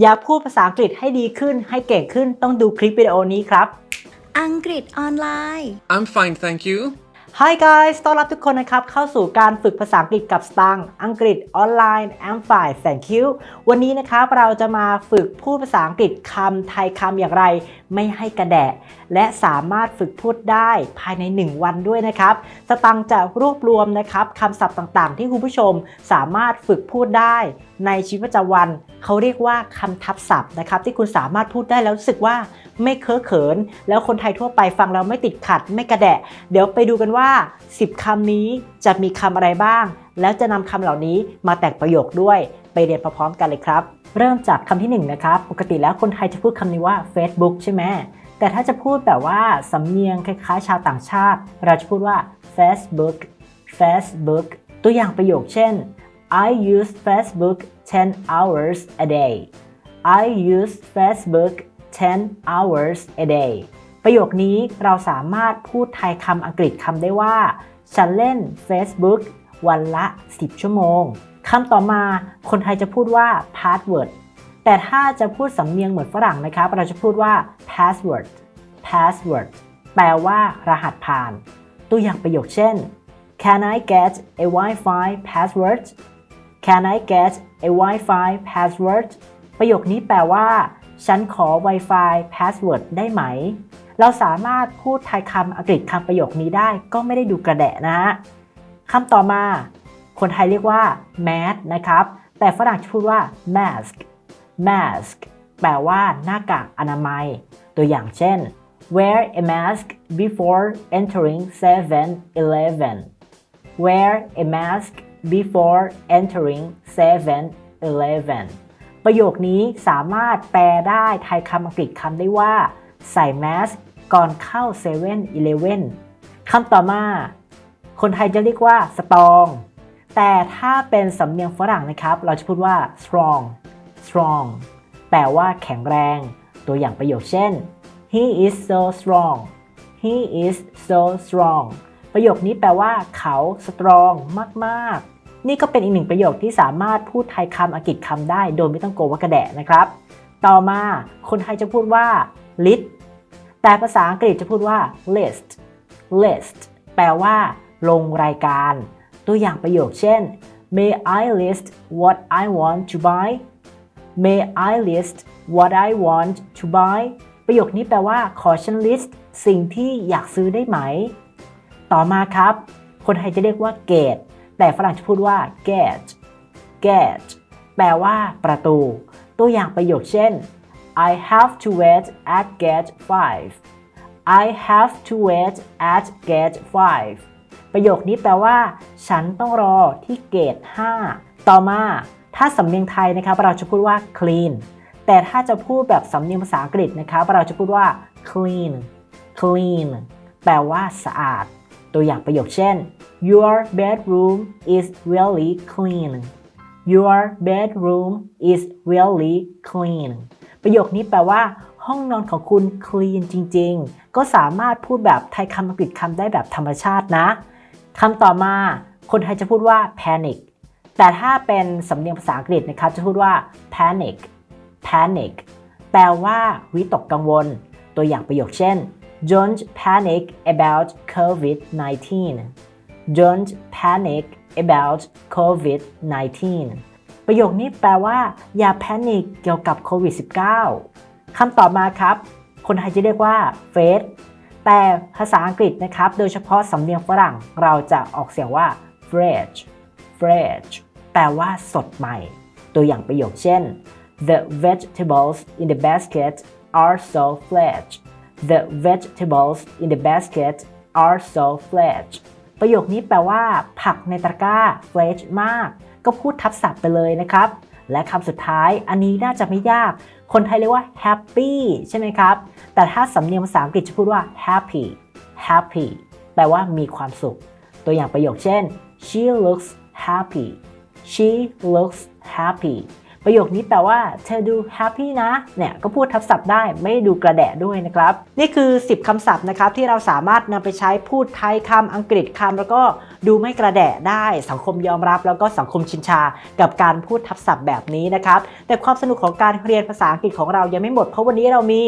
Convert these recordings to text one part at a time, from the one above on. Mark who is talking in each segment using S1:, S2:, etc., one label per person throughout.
S1: อยากพูดภาษาอังกฤษให้ดีขึ้นให้เก่งขึ้นต้องดูคลิปวิดีโอนี้ครับ
S2: อังกฤษออนไลน์
S3: I'm fine, thank you.
S1: Hi guys ต้อนรับทุกคนนะครับ เข้าสู่การฝึกภาษาอังกฤษกับสตังค์อังกฤษออนไลน์ I'm fine thank you วันนี้นะครับเราจะมาฝึกพูดภาษาอังกฤษคำไทยคำอย่างไร ไม่ให้กระแดะ และสามารถฝึกพูดได้ภายใน 1 วันด้วยนะครับ สตังค์จะรวบรวมนะครับคำศัพท์ต่างๆ ที่คุณผู้ชมสามารถฝึกพูดได้ในชีวิตประจำวัน เขาเรียกว่าคำทับศัพท์นะครับที่คุณสามารถพูดได้แล้วรู้สึกว่าไม่เคอะเขิน แล้วคนไทยทั่วไปฟังแล้วไม่ติดขัด ไม่กระแดะ เดี๋ยวไปดูกันว่า 10คำนี้จะมีคำอะไรบ้าง แล้วจะนำคำเหล่านี้มาแต่งประโยคด้วยไปเรียนพร้อมๆกันเลยครับ เริ่มจากคำที่หนึ่งนะครับปกติแล้วคนไทยจะพูดคำนี้ว่า Facebook ใช่ไหมแต่ถ้าจะพูดแบบว่าสำเนียงคล้ายๆ ชาวต่างชาติ เราจะพูดว่า Facebook Facebook ตัวอย่างประโยคเช่น I use Facebook 10 hours a day I use Facebook 10 hours a day ประโยคนี้เราสามารถพูดไทยคำอังกฤษคำได้ว่า ฉันเล่น Facebook วันละ 10 ชั่วโมงคำต่อมาคนไทยจะพูดว่า password แต่ถ้าจะพูดสำเนียงเหมือนฝรั่งนะครับ เราจะพูดว่า password password แปลว่ารหัสผ่าน ตัวอย่างประโยคเช่น Can I get a Wi-Fi password Can I get a Wi-Fi password ประโยคนี้แปลว่า ฉันขอ Wi-Fi password ได้ไหม เราสามารถพูดไทยคำอังกฤษคำประโยคนี้ได้ก็ไม่ได้ดูกระแดะนะฮะคำต่อมา คนไทยเรียกว่า mask นะครับ แต่ฝรั่งจะพูดว่า mask mask แปลว่าหน้ากากอนามัย ตัวอย่างเช่น wear a mask before entering 7-Eleven wear a mask before entering 7-Eleven ประโยคนี้สามารถแปลได้ไทยคำอังกฤษคำได้ว่า ใส่แมสก่อนเข้า 7 e เ e ่ e อคำต่อมา คนไทยจะเรียกว่า strong แต่ถ้าเป็นสำเนียงฝรั่งนะครับ เราจะพูดว่า strong strong แปลว่าแข็งแรง ตัวอย่างประโยคเช่น he is so strong he is so strong ประโยคนี้แปลว่าเขา strong มาก ๆ นี่ก็เป็นอีกหนึ่งประโยคที่สามารถพูดไทยคำอังกฤษคำได้ โดยไม่ต้องโกลัวว่ากระแดะนะครับ ต่อมาคนไทยจะพูดว่า list แต่ภาษาอังกฤษจะพูดว่า list list แปลว่า ลงรายการ ตัวอย่างประโยคเช่น May I list what I want to buy May I list what I want to buy ประโยคนี้แปลว่า ขอฉัน list สิ่งที่อยากซื้อได้ไหม ต่อมาครับ คนไทยจะเรียกว่า gate แต่ฝรั่งจะพูดว่า gate gate แปลว่าประตู ตัวอย่างประโยคเช่น I have to wait at gate 5 I have to wait at gate 5 ประโยคนี้แปลว่า ฉันต้องรอที่เกต 5 ต่อมา ถ้าสำเนียงไทยนะครับเราจะพูดว่า clean แต่ถ้าจะพูดแบบสำเนียงภาษาอังกฤษนะครับเราจะพูดว่า clean clean แปลว่าสะอาด ตัวอย่างประโยคเช่น Your bedroom is really clean Your bedroom is really clean ประโยคนี้แปลว่า ห้องนอนของคุณ clean จริง ๆ ก็สามารถพูดแบบไทยคำอังกฤษคำได้แบบธรรมชาตินะคำต่อมาคนไทยจะพูดว่า panic แต่ถ้าเป็นสำเนียงภาษาอังกฤษนะครับจะพูดว่า panic panic แปลว่า วิตกกังวล ตัวอย่างประโยคเช่น don't panic about COVID-19 don't panic about COVID-19 ประโยคนี้แปลว่า อย่าแพนิคเกี่ยวกับโควิด -19 คำต่อมาครับ คนไทยจะเรียกว่า fresh แต่ภาษาอังกฤษนะครับ โดยเฉพาะสำเนียงฝรั่งเราจะออกเสียงว่า fresh fresh แปลว่าสดใหม่ ตัวอย่างประโยคเช่น The vegetables in the basket are so fresh The vegetables in the basket are so fresh ประโยคนี้แปลว่า ผักในตะกร้า fresh มาก ก็พูดทับศัพท์ไปเลยนะครับ และคำสุดท้ายอันนี้น่าจะไม่ยาก คนไทยเรียกว่า happy ใช่ไหมครับ แต่ถ้าสำเนียงภาษาอังกฤษจะพูดว่า happy happy แปลว่ามีความสุข ตัวอย่างประโยคเช่น she looks happy she looks happy ประโยคนี้แปลว่าเธอดูแฮปปี้นะเนี่ยก็พูดทับศัพท์ได้ไม่ดูกระแดะด้วยนะครับ นี่คือ 10คำศัพท์นะครับที่เราสามารถนำไปใช้พูดไทยคำอังกฤษคำแล้วก็ดูไม่กระแดะได้สังคมยอมรับ แล้วก็สังคมชินชา กับการพูดทับศัพท์แบบนี้นะครับแต่ความสนุกของการเรียนภาษาอังกฤษของเรายังไม่หมดเพราะวันนี้เรามี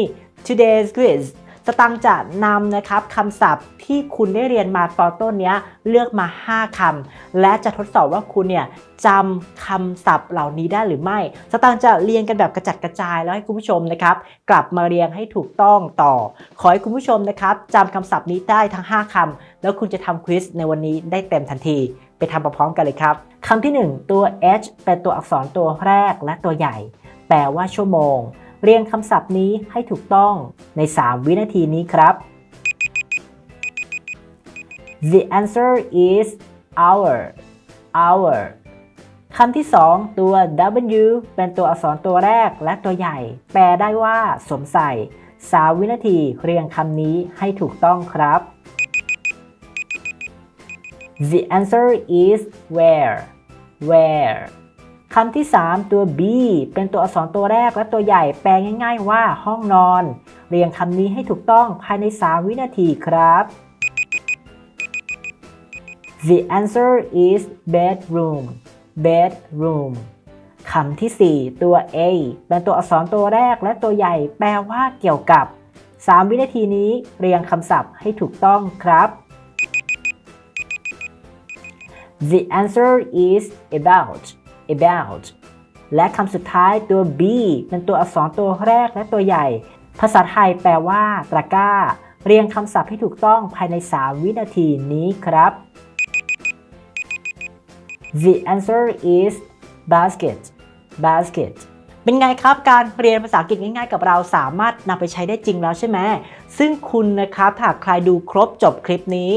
S1: today's quiz สตังจะนำนะครับคำศัพท์ที่คุณได้เรียนมาตอนต้นนี้เลือกมา 5คำและจะทดสอบว่าคุณเนี่ยจำคำศัพท์เหล่านี้ได้หรือไม่ สตังจะเรียนกันแบบกระจัดกระจายแล้วให้คุณผู้ชมนะครับกลับมาเรียงให้ถูกต้องต่อ ขอให้คุณผู้ชมนะครับจำคำศัพท์นี้ได้ทั้ง 5คำแล้วคุณจะทำควิสในวันนี้ได้เต็มทันทีไปทำพร้อมๆกันเลยครับคำที่ 1 ตัว H เป็นตัวอักษรตัวแรกและตัวใหญ่ แปลว่าชั่วโมง เรียงคำศัพท์นี้ให้ถูกต้องใน 3 วินาทีนี้ครับ The answer is hour hour คำที่ 2 ตัว W เป็นตัวอักษรตัวแรกและตัวใหญ่ แปลได้ว่าสวมใส่ 3 วินาทีเรียงคำนี้ให้ถูกต้องครับ The answer is where where คำที่ 3 ตัว B เป็นตัวอักษรตัวแรกและตัวใหญ่แปลง่ายๆว่าห้องนอน เรียงคำนี้ให้ถูกต้องภายใน 3 วินาทีครับ The answer is bedroom bedroom คำที่ 4 ตัว A เป็นตัวอักษรตัวแรกและตัวใหญ่แปลว่าเกี่ยวกับ 3 วินาทีนี้เรียงคำศัพท์ให้ถูกต้องครับ The answer is about about และคำสุดท้ายตัว B เป็นตัวอักษรตัวแรกและตัวใหญ่ ภาษาไทยแปลว่า ตะกร้า เรียงคำศัพท์ให้ถูกต้องภายใน 3 วินาทีนี้ครับ The answer is basket basket เป็นไงครับ การเรียนภาษาอังกฤษง่ายๆกับเราสามารถนำไปใช้ได้จริงแล้วใช่ไหม ซึ่งคุณนะครับถ้าหากใครดูครบจบคลิปนี้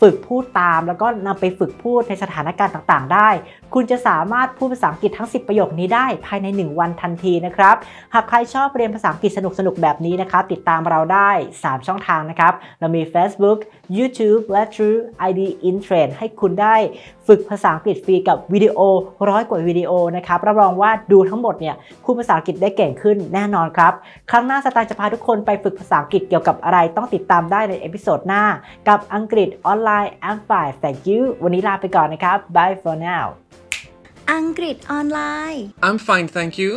S1: ฝึกพูดตามแล้วก็นำไปฝึกพูดในสถานการณ์ต่างๆ ได้คุณจะสามารถพูดภาษาอังกฤษทั้ง 10 ประโยคนี้ได้ภายใน 1 วันทันทีนะครับ หากใครชอบเรียนภาษาอังกฤษสนุกๆ แบบนี้นะครับติดตามเราได้ 3 ช่องทางนะครับ เรามี Facebook YouTube และ True ID in Trend ให้คุณได้ฝึกภาษาอังกฤษฟรีกับวิดีโอร้อยกว่าวิดีโอนะครับรับรองว่าดูทั้งหมดเนี่ยพูดภาษาอังกฤษได้เก่งขึ้นแน่นอนครับ ครั้งหน้าสตางค์จะพาทุกคนไปฝึกภาษาอังกฤษเกี่ยวกับอะไรต้องติดตามได้ในเอพิโซดหน้า กับอังกฤษออนไลน์ a m p l i f y thank you วันนี้ลาไปก่อนนะครับ bye for now
S2: อังกฤษออนไลน์
S3: I'm fine, thank you.